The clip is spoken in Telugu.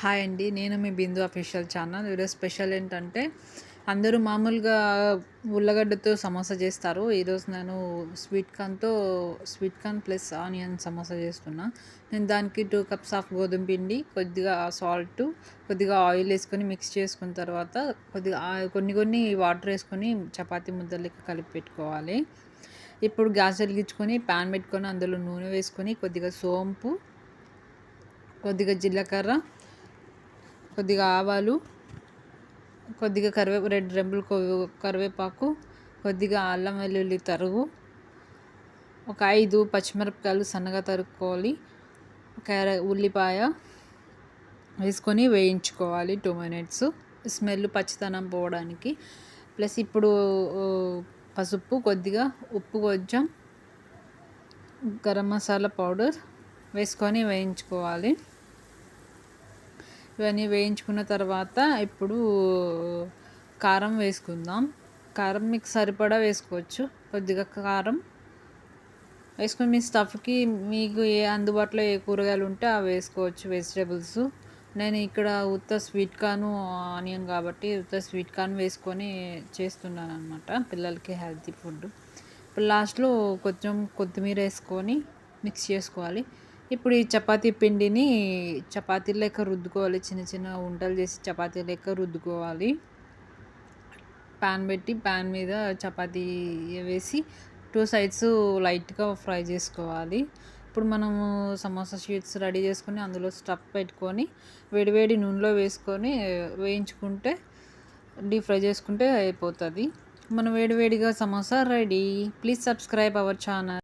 హాయ్ అండి. నేను మీ బిందు అఫీషియల్ ఛానల్. ఈరోజు స్పెషల్ ఏంటంటే అందరూ మామూలుగా ఉల్లగడ్డతో సమోసా చేస్తారు. ఈరోజు నేను sweet కార్న్తో sweet corn plus onion samosa చేస్తున్నా. నేను దానికి టూ కప్స్ ఆఫ్ గోధుమ పిండి కొద్దిగా సాల్ట్ కొద్దిగా ఆయిల్ వేసుకొని మిక్స్ చేసుకున్న తర్వాత కొద్దిగా కొన్ని కొన్ని వాటర్ వేసుకొని చపాతీ ముద్దలకి కలిపి పెట్టుకోవాలి. ఇప్పుడు గ్యాస్ వెలిగించుకొని ప్యాన్ పెట్టుకొని అందులో నూనె వేసుకొని కొద్దిగా సోంపు కొద్దిగా జీలకర్ర కొద్దిగా ఆవాలు కొద్దిగా కరివే రెడ్ రెంబులు కరివేపాకు కొద్దిగా అల్లం వెల్లుల్లి తరుగు ఒక ఐదు పచ్చిమిరపకాయలు సన్నగా తరుక్కోవాలి. క్యార ఉల్లిపాయ వేసుకొని వేయించుకోవాలి టూ మినిట్స్. స్మెల్ పచ్చితనం పోవడానికి. ప్లస్ ఇప్పుడు పసుపు కొద్దిగా ఉప్పు కొంచెం గరం మసాలా పౌడర్ వేసుకొని వేయించుకోవాలి. ఇవన్నీ వేయించుకున్న తర్వాత ఇప్పుడు కారం వేసుకుందాం. కారం మీకు సరిపడా వేసుకోవచ్చు. కొద్దిగా కారం వేసుకొని మీ స్టఫ్కి మీకు ఏ అందుబాటులో ఏ కూరగాయలు ఉంటే అవి వేసుకోవచ్చు వెజిటేబుల్స్. నేను ఇక్కడ ఉత్త స్వీట్ కార్న్ ఆనియన్ కాబట్టి ఉత్త స్వీట్ కార్న్ వేసుకొని చేస్తున్నాను అనమాట పిల్లలకి హెల్తీ ఫుడ్. ఇప్పుడు లాస్ట్లో కొంచెం కొత్తిమీర వేసుకొని మిక్స్ చేసుకోవాలి. ఇప్పుడు ఈ చపాతీ పిండిని చపాతీ లెక్క రుద్దుకోవాలి. చిన్న చిన్న ఉంటలు చేసి చపాతీ లెక్క రుద్దుకోవాలి. ప్యాన్ పెట్టి ప్యాన్ మీద చపాతీ వేసి టూ సైడ్స్ లైట్గా ఫ్రై చేసుకోవాలి. ఇప్పుడు మనము సమోసా షీట్స్ రెడీ చేసుకొని అందులో స్టఫ్ పెట్టుకొని వేడివేడి నూనెలో వేసుకొని వేయించుకుంటే డీప్ ఫ్రై చేసుకుంటే అయిపోతుంది. మన వేడివేడిగా samosa ready. Please subscribe our channel.